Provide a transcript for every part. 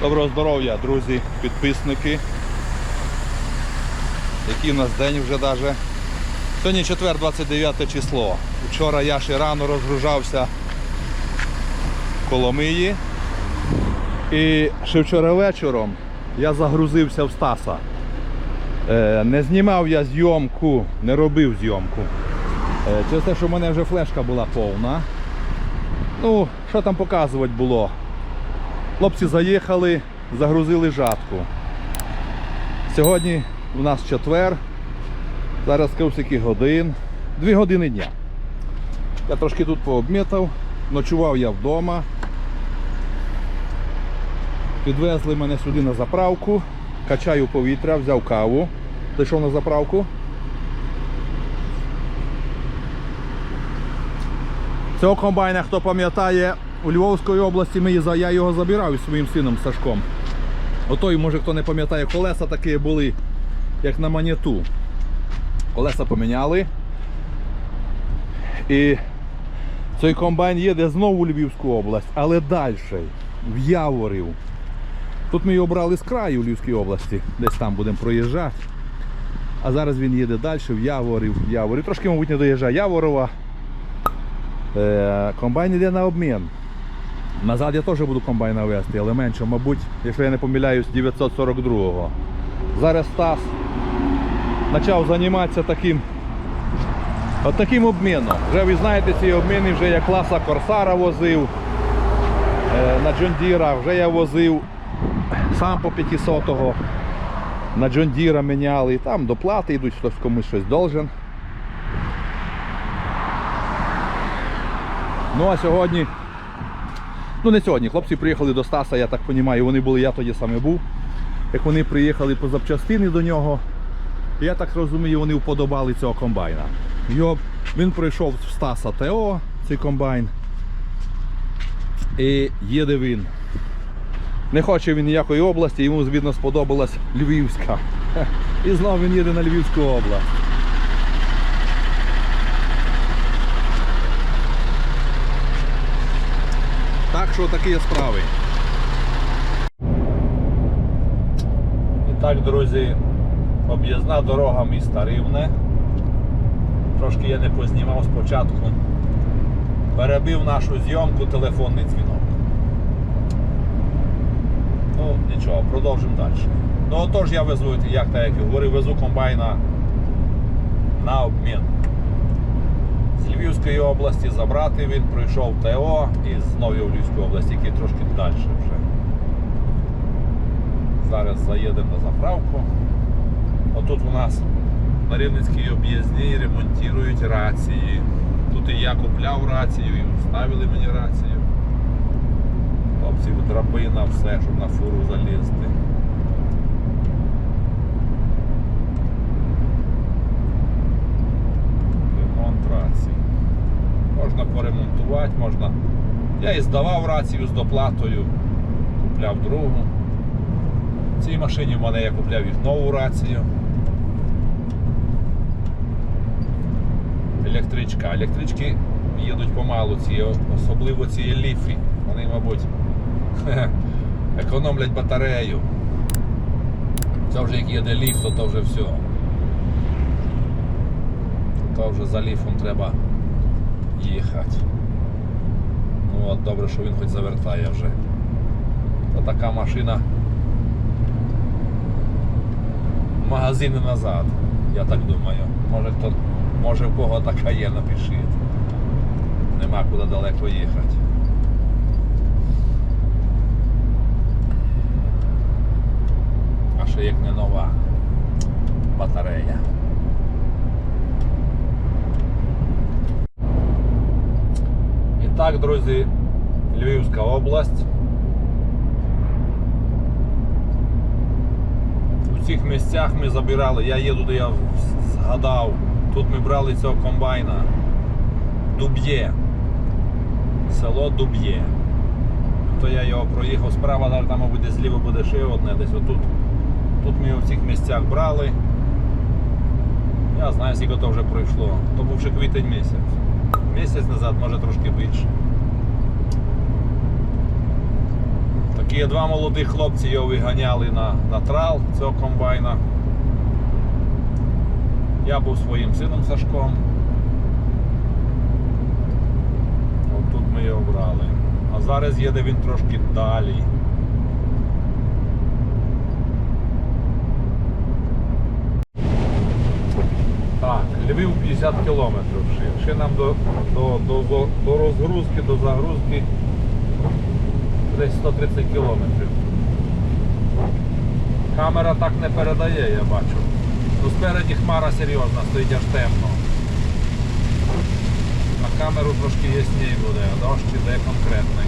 Доброго здоров'я, друзі, підписники. Який у нас день вже даже. Сьогодні четвер, 29 число. Вчора я ще рано розгружався в Коломиї. І ще вчора вечором я загрузився в Стаса. Е, Не знімав я зйомку, не робив зйомку. Е, Через те, що в мене вже флешка була повна. Ну, що там показувати було? Хлопці заїхали, загрузили жатку. Сьогодні у нас четвер. Зараз скільки годин. Дві години дня. Я трошки тут пообмітав, ночував я вдома. Підвезли мене сюди на заправку, качаю повітря, взяв каву, зайшов на заправку. Цього комбайна, хто пам'ятає, у Львовській області ми, я його забирав із своїм сином Сашком. Отой, може хто не пам'ятає, колеса такі були, як на маніту. Колеса поміняли. І цей комбайн їде знову у Львівську область, але далі, в Яворів. Тут ми його брали з краю Львівської області, десь там будемо проїжджати. А зараз він їде далі в Яворів, в Яворів. Трошки, мабуть, не доїжджає Яворова. Е, комбайн йде на обмін. Назад я теж буду комбайна вести, але менше, мабуть, якщо я не помиляюсь, 942-го. Зараз Стас почав займатися таким от таким обміном. Вже ви знаєте ці обміни, вже я класа Корсара возив е, на Джондіра, вже я возив сам по 500-го. На Джондіра міняли, і там доплати йдуть, хтось комусь щось должен. Ну а сьогодні, ну не сьогодні, хлопці приїхали до Стаса, я так розумію, вони були, я тоді саме був. Як вони приїхали по запчастини до нього, я так розумію, вони вподобали цього комбайна. Його, він пройшов в Стаса ТО, цей комбайн. І їде він. Не хоче він ніякої області, йому звідно сподобалась Львівська. І знову він їде на Львівську область. Так що такі справи. І так, друзі, об'їзна дорога міста Рівне. Трошки я не познімав спочатку. Перебив нашу зйомку телефонний дзвінок. Ну, нічого, продовжимо далі. Ну отож я везу, як так як і говорив, везу комбайна на обмін. З Львівської області забрати він пройшов ТО і знову в Львівську область, тільки трошки далі вже. Зараз заїдемо на заправку. Отут у нас на Рівненській об'їзні ремонтують рації. Тут і я купляв рацію, і вставили мені рацію. Хлопці, драбина, все, щоб на фуру залізти. Ремонт рації. Можна поремонтувати, можна. Я і здавав рацію з доплатою, купляв другу. В цій машині в мене я купляв їх нову рацію. Електричка. Електрички їдуть помалу, ці, особливо ці ліфі. Вони, мабуть, економлять батарею. Це вже як їде ліфт, то, то вже все. То вже за ліфом треба їхати. Ну от добре, що він хоч завертає вже. То така машина. Магазини назад, я так думаю. Може хто, може в кого така є, напишіть. Нема куди далеко їхати. А ще як не нова батарея. І так, друзі, Львівська область. У цих місцях ми забирали, я їду, де я згадав, тут ми брали цього комбайна. Дуб'є. Село Дуб'є. То я його проїхав справа, далі там, мабуть, зліва буде ще одне, десь отут. Тут ми його в цих місцях брали. Я знаю, скільки то вже пройшло. То був ще квітень місяць. Місяць назад, може трошки більше. Такі два молодих хлопці його виганяли на, на трал цього комбайна. Я був своїм сином Сашком. От тут ми його брали. А зараз їде він трошки далі. Так, Львів 50 кілометрів ще. Ще нам до, до, до, до, розгрузки, до загрузки десь 130 кілометрів. Камера так не передає, я бачу. Ну спереді хмара серйозна, стоїть аж темно. На камеру трошки ясній буде, а дощ іде конкретний.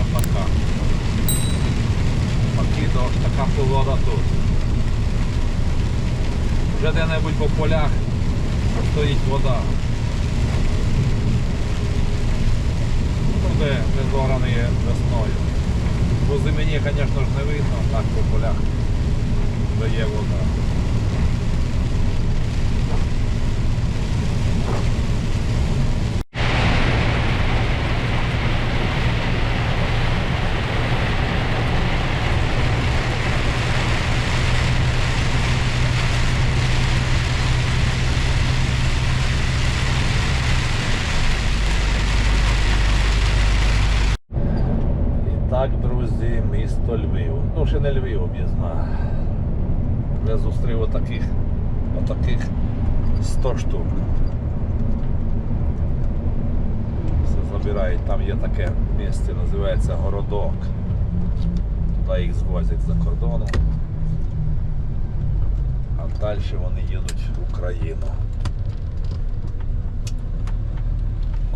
Ось така. Такий дощ, така погода тут. Вже де-небудь по полях стоїть вода. Ну, де, не є весною. По зимені, звісно ж, не видно, так по полях дає вода. І так, друзі, місто Ну, не Львів об'їзна. Вже зустрів отаких, отаких 100 штук. Все забирають. Там є таке місце, називається Городок. Туди їх звозять за кордоном. А далі вони їдуть в Україну.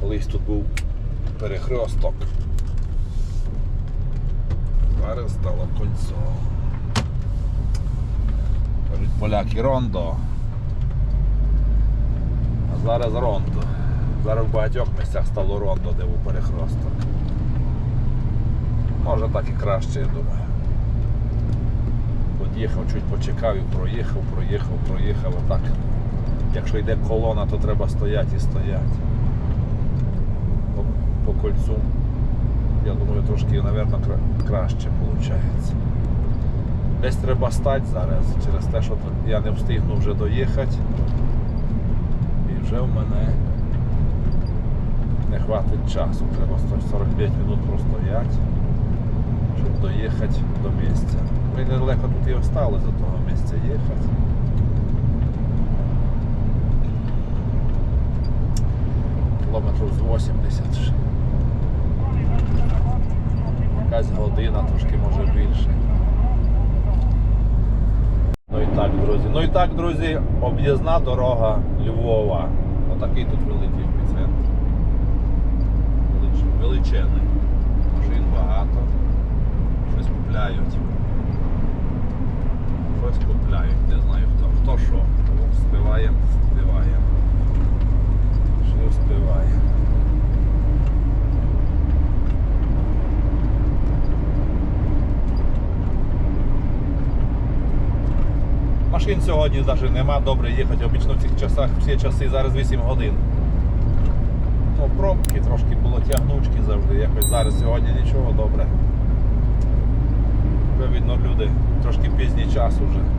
Колись тут був перехресток. Зараз стало кольцо. Кажуть поляки рондо. А зараз рондо. Зараз в багатьох місцях стало рондо, де був перехресток. Може так і краще, я думаю. Под'їхав, чуть почекав і проїхав, проїхав, проїхав. Отак. Якщо йде колона, то треба стояти і стояти. По, по кольцу я думаю, трошки, мабуть, краще виходить. Десь треба стати зараз через те, що я не встигну вже доїхати. І вже в мене не хватить часу. Треба 145 минут простояти, щоб доїхати до місця. Ми недалеко тут і осталось до того місця їхати. Кілометрів з 80 ще. Якась година, трошки може більше. Ну і так, друзі. Ну і так, друзі, об'їзна дорога Львова. Отакий тут великий епіцентр. Велич- Величезний. Машин багато. Щось купляють. Щось купляють. Не знаю хто. Хто що. Співаємо, співаємо. Що співаємо. Машин сьогодні навіть нема, добре їхати. Обично в цих часах всі часи зараз 8 годин. Ну, пробки трошки було тягнучки завжди. Якось зараз сьогодні нічого добре. Видно люди трошки пізній час уже.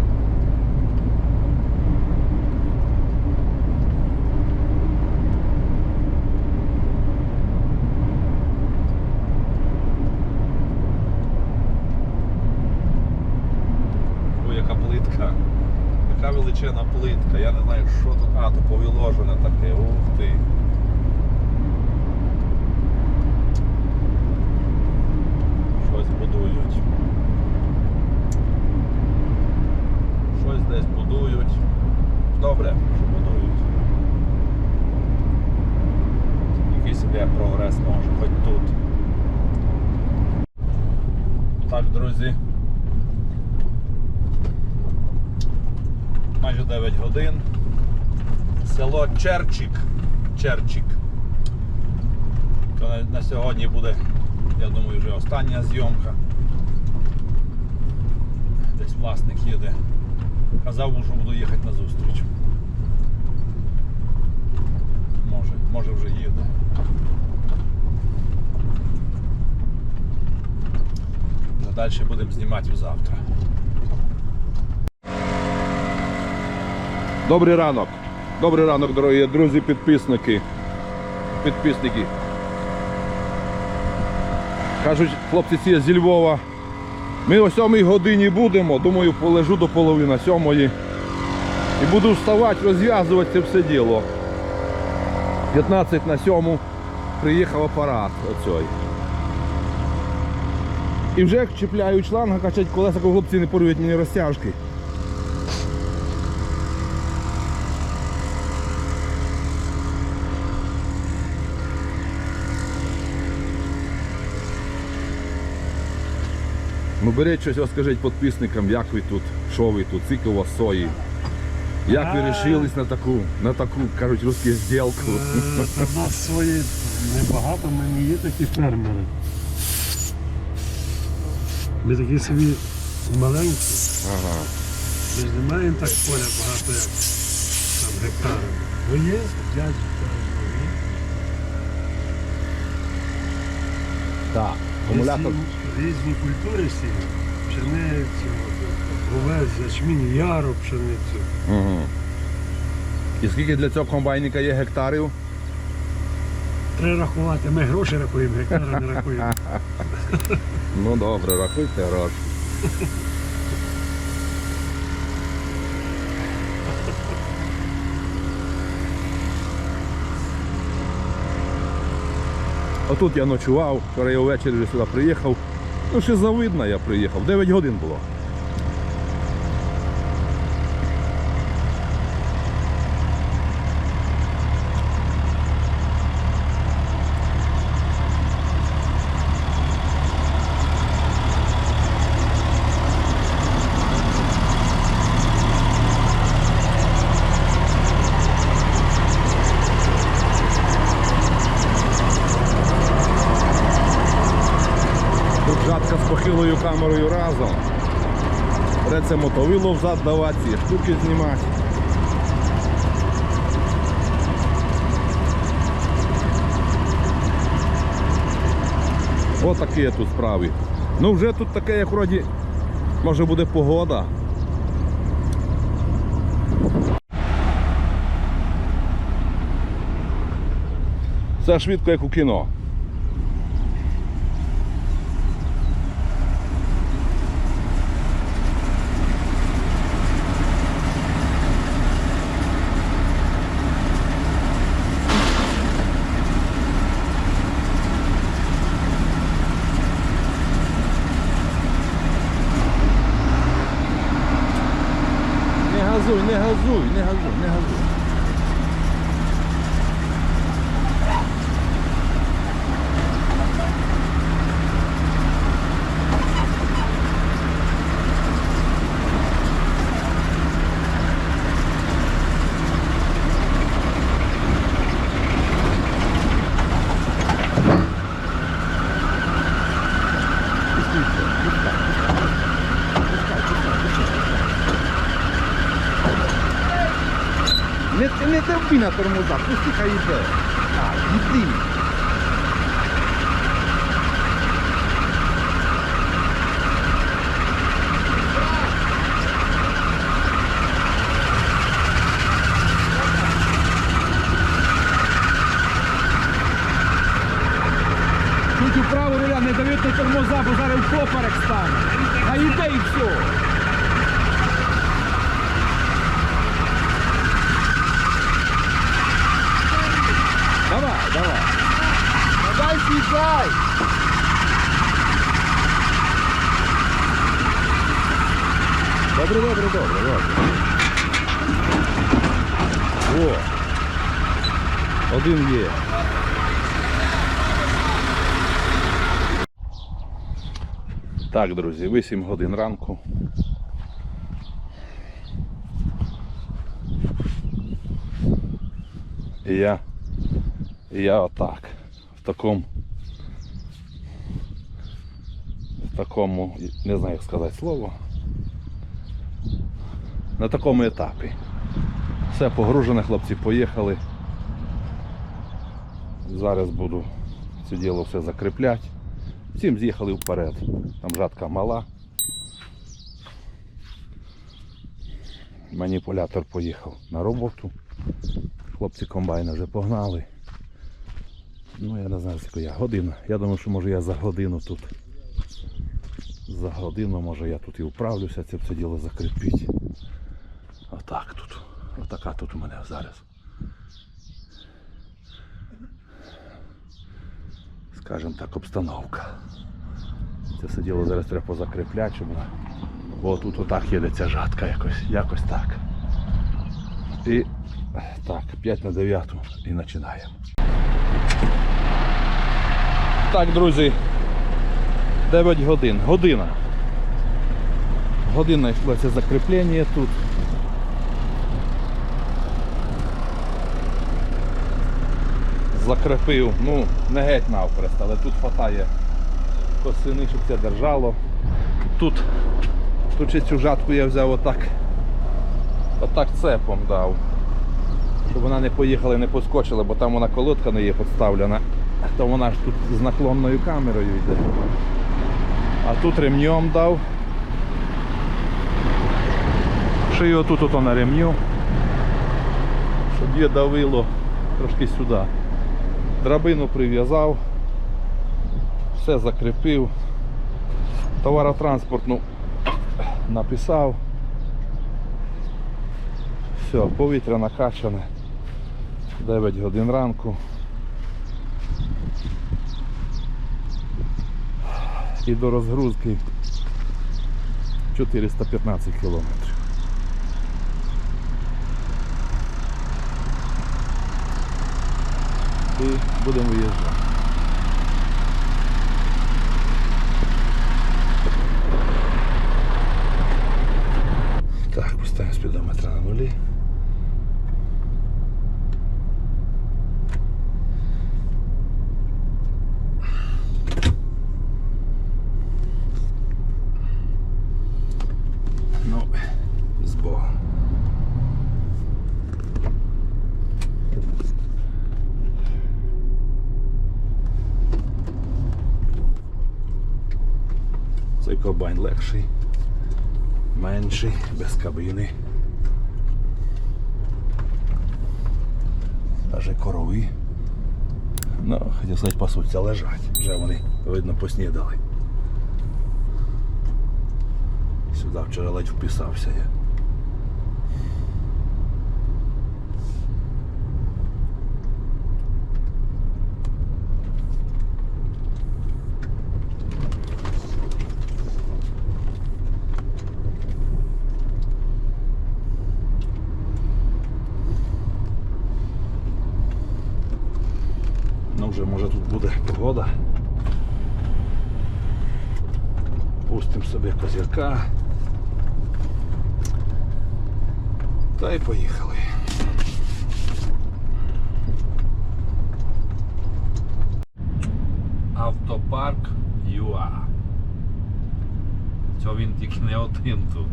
Яка плитка. Я не знаю, що тут. А, то повіложене таке. Ух ти. Щось будують. Щось десь будують. Добре, що будують. Якийсь іде прогрес може, хоч тут. Так, друзі. майже 9 годин. Село Черчик. Черчик. То на, сьогодні буде, я думаю, вже остання зйомка. Десь власник їде Казав, що буду їхати на зустріч. Може, може вже їде. А далі будемо знімати завтра. Добрий ранок. Добрий ранок, дорогі друзі, підписники. Підписники. Кажуть, хлопці ці зі Львова. Ми о 7 годині будемо, думаю, полежу до половини сьомої. І буду вставати, розв'язувати це все діло. 15 на 7 приїхав апарат оцей. І вже як чіпляють шланга, качать колеса, коли хлопці не порвуть мені розтяжки. Ну беріть щось, розкажіть підписникам, як ви тут, що ви тут, скільки у вас сої. Як ви вирішились на таку, на таку, кажуть, русську зділку. Е, в нас свої небагато, ми не є такі фермери. Ми такі собі маленькі. Ага. Ми ж не маємо так поля багато, як там гектарів. Бо є 5 гектарів. Так. Акумулятор. Різні культури сіли. Пшеницю, овець, ячмінь, яру пшеницю. Угу. І скільки для цього комбайника є гектарів? Треба рахувати. Ми гроші рахуємо, гектари не рахуємо. Ну добре, рахуйте гроші. Отут я ночував, вчора я ввечері вже сюди приїхав. Ну, ще завидно я приїхав. 9 годин було. Тут жатка з похилою камерою разом. Береться мотовило взад давати, ці штуки знімати. Ось такі тут справи. Ну вже тут таке, як вроді, може буде погода. Все швидко, як у кіно. Не газуй, не газуй, не газуй, не газуй. Терпи на тормоза, пусти хай йде. Так, йди. Чуть вправо руля, не давити на тормоза, бо зараз в поперек стане. А йде і все. Давай, давай. Съезжай. Добре, добре, добре, добре. О. Один є. Так, друзі, 8 годин ранку. І я і я отак. В такому. В такому, не знаю як сказати слово. на такому етапі. Все погружене, хлопці поїхали. Зараз буду це діло все закріпляти. Всім з'їхали вперед. Там жатка мала. Маніпулятор поїхав на роботу. Хлопці комбайна вже погнали. Ну я не знаю, скільки я. Година. Я думаю, що може я за годину тут. За годину може я тут і управлюся, це все діло закріпити. Отак тут. Отака тут у мене зараз. Скажем так, обстановка. Це все діло зараз треба позакріпляти, щоб. Бо тут отак їде ця жатка якось, якось так. І так, 5 на 9 і починаємо. Так, друзі. 9 годин. Година. Година йшло це закріплення тут. Закрепив, ну, не геть навкрест, але тут хватає косини, щоб це держало. Тут, тут ще цю жатку я взяв отак. Отак цепом дав. Щоб вона не поїхала і не поскочила, бо там вона колодка не є підставлена. То вона ж тут з наклонною камерою йде. А тут ремнем дав. Шию тут ото на ремню. Щоб її давило трошки сюди. Драбину прив'язав, все закріпив, товаротранспортну написав. Все, повітря накачане. 9 годин ранку. І до розгрузки 415 кілометрів. І будемо виїжджати. Так, поставимо спідометр на нулі. Ну, з Богом. Цей комбайн легший, менший, без кабини. Даже корови. Ну, хотів сказати, пасуться лежать. Вже вони, видно, поснідали. Сюди вчора ледь вписався я. Вже може тут буде погода. Пустимо собі козірка. Та й поїхали. Автопарк ЮА. Це він тільки не один тут.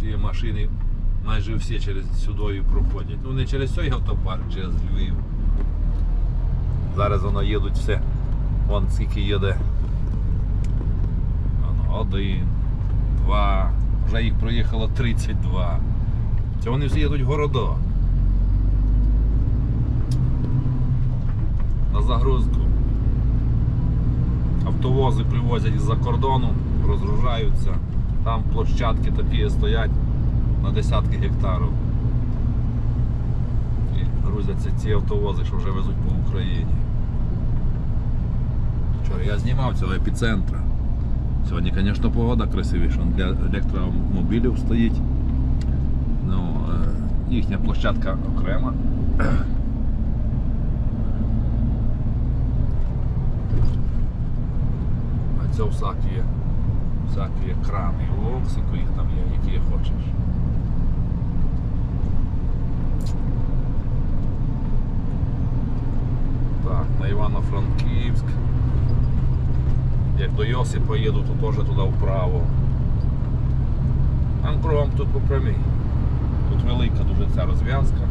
Ці машини майже всі через сюди проходять. Ну не через цей автопарк, через Львів. Зараз воно їдуть все. Вон скільки їде. Воно один, два. Вже їх проїхало 32. Це вони всі їдуть в города. На загрузку. Автовози привозять із-за кордону, розгружаються. Там площадки такі стоять на десятки гектарів. І грузяться ці автовози, що вже везуть по Україні. Вчора я знімав цього епіцентра. Сьогодні, звісно, погода красивіша. Для електромобілів стоїть. Ну, е, їхня площадка окрема. А це всякі всякі крани, локсику їх там є, які хочеш. Так, на Івано-Франківськ. Як до Йоси поїду, то теж туди вправо. Там кругом тут по прямій. Тут велика дуже ця розв'язка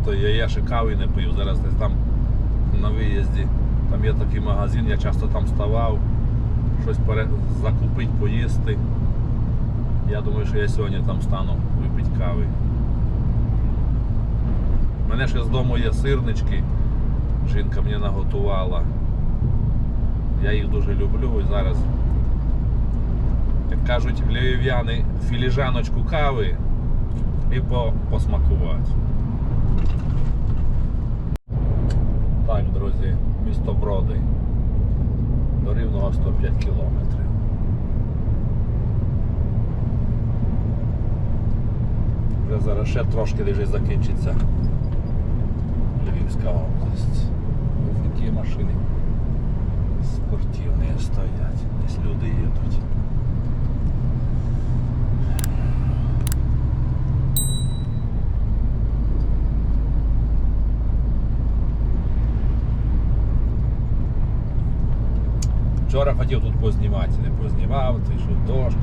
одинадцятої, я, я ще кави не пив, зараз десь там на виїзді. Там є такий магазин, я часто там ставав, щось пере... закупити, поїсти. Я думаю, що я сьогодні там стану випити кави. У мене ще з дому є сирнички. Жінка мені наготувала. Я їх дуже люблю і зараз, як кажуть львів'яни, філіжаночку кави і по, посмакувати. Так, друзі, місто Броди. До рівного 105 кілометрів. Вже зараз ще трошки лежить закінчиться Львівська область. Ось такі машини спортивні стоять. Десь люди їдуть. Вчора хотів тут познімати, не познімав, ти що дощ.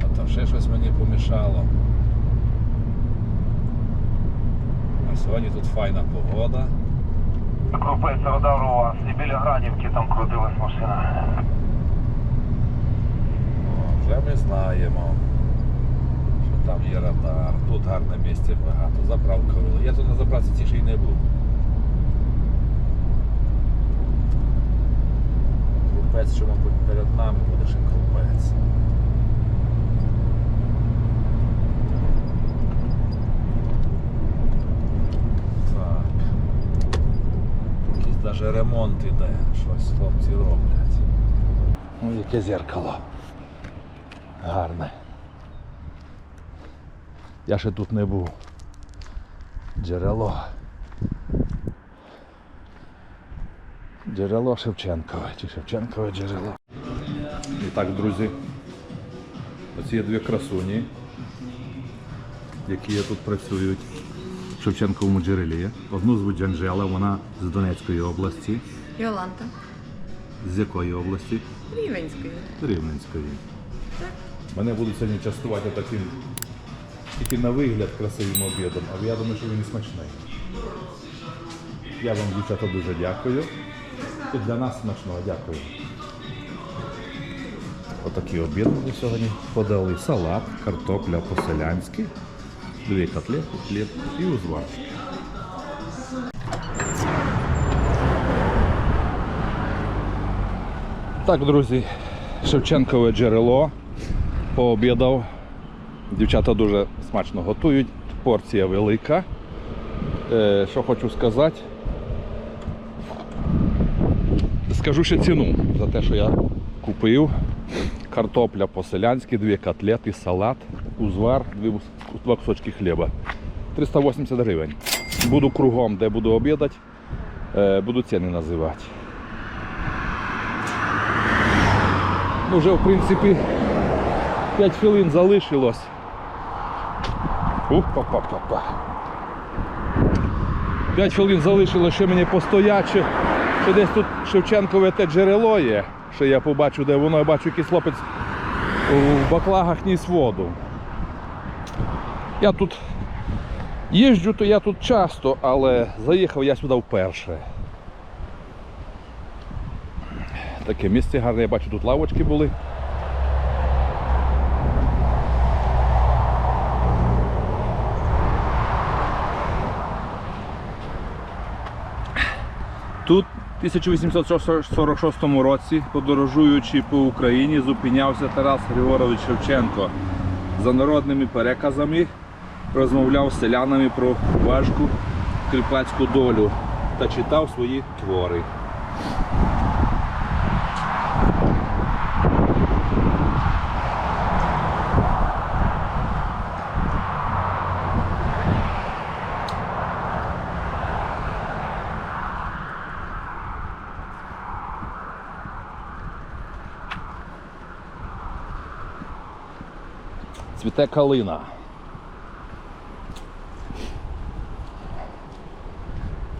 А то ще щось мені помішало. А сьогодні тут файна погода. Радар у вас і біля Градівки там крутилась машина. О, Вже ми знаємо, що там є радар. Тут гарне місце багато. Заправка вели. Я тут на заправці ці ще й не був. Крупець, що, мабуть, перед нами буде ще крупець. Так. Якийсь навіть ремонт іде. Щось хлопці роблять. Ну, яке зеркало. Гарне. Я ще тут не був. Джерело. Джерело Шевченкове чи Шевченкове джерело. І так, друзі. Оці є дві красуні, які тут працюють в Шевченковому джерелі. Одну звуть Анжела, вона з Донецької області. Йоланта. З якої області? Рівенської. Рівненської. Мене будуть сьогодні частувати таким тільки на вигляд красивим обідом, але я думаю, що він і смачний. Я вам, дівчата, дуже дякую. І для нас смачного дякую. Отакий обід мені сьогодні подали. Салат, картопля по-селянськи, дві котлети, хліб і узвар. Так, друзі, Шевченкове джерело пообідав. Дівчата дуже смачно готують, порція велика. Е, що хочу сказати. Скажу ще ціну за те, що я купив. Картопля по-селянськи, дві котлети, салат, узвар, два кусочки хліба. 380 гривень. Буду кругом, де буду обідати, е, буду ціни називати. Ну, вже в принципі 5 хвилин залишилось. Ух-па-па-па-па. 5 хвилин залишилось, ще мені постоять, ще десь тут Шевченкове те джерело є, що я побачу, де воно, я бачу якийсь хлопець в баклагах ніс воду. Я тут їжджу, то я тут часто, але заїхав я сюди вперше. Таке місце гарне, я бачу, тут лавочки були. Тут в 1846 році, подорожуючи по Україні, зупинявся Тарас Григорович Шевченко. За народними переказами розмовляв з селянами про важку кріпацьку долю та читав свої твори. Цвіте калина.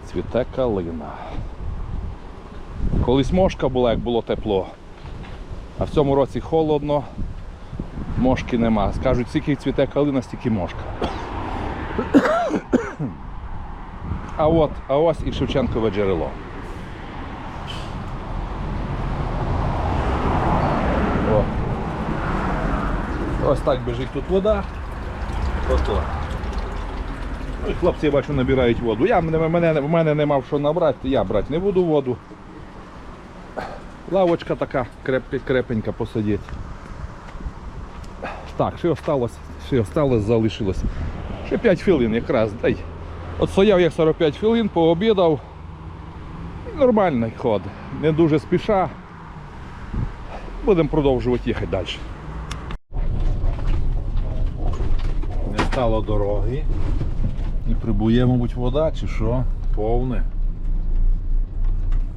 Цвіте калина. Колись мошка була, як було тепло. А в цьому році холодно, мошки нема. Скажуть, скільки цвіте калина, стільки мошка. А от, а ось і Шевченкове джерело. Ось так біжить тут вода. Ото. Ну, і хлопці, я бачу, набирають воду. Я, мене, в мене не мав що набрати, я брати не буду воду. Лавочка така креп, крепенька посидіть. Так, що осталось? Що осталось, залишилось. Ще 5 хвилин якраз. Дай. От стояв я 45 хвилин, пообідав. Нормальний ход. Не дуже спіша. Будемо продовжувати їхати далі. Стало дороги. І прибує, мабуть, вода чи що? Повне.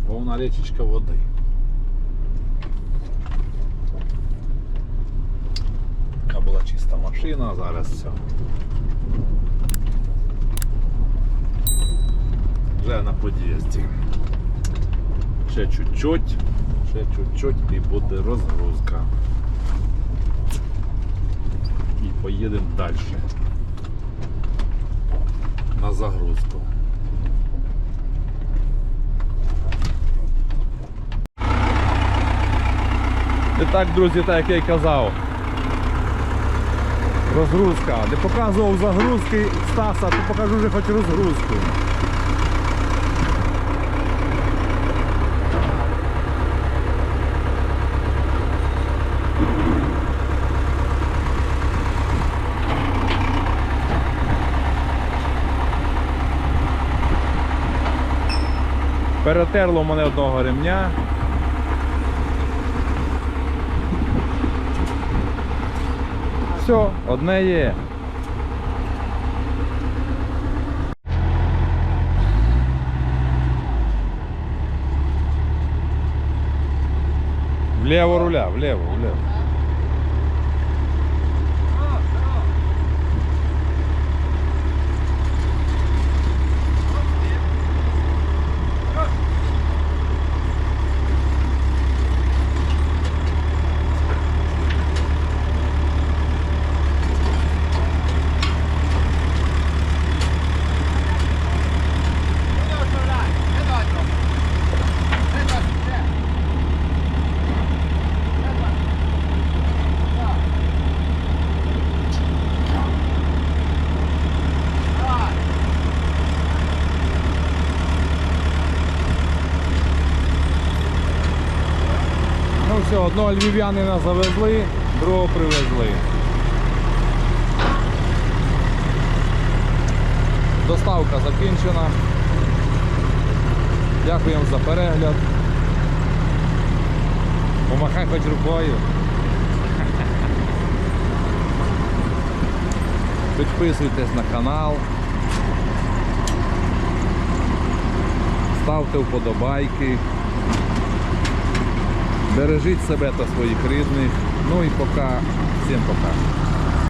Повна річечка води. Така була чиста машина, а зараз все. Вже на під'їзді. Ще чуть-чуть, ще чуть-чуть і буде розгрузка. І поїдемо далі. На загрузку. І так, друзі, так як я й казав. Розгрузка. Не показував загрузки Стаса, то покажу вже хоч розгрузку. Перетерло мене одного ремня. Все, одне є. Влево руля, влево, влево. Ну все, одного львів'янина завезли, другого привезли. Доставка закінчена. Дякуємо за перегляд. Помахай хоч рукою. Підписуйтесь на канал. Ставте вподобайки. Бережіть себе та своїх рідних. Ну і пока. Всім пока.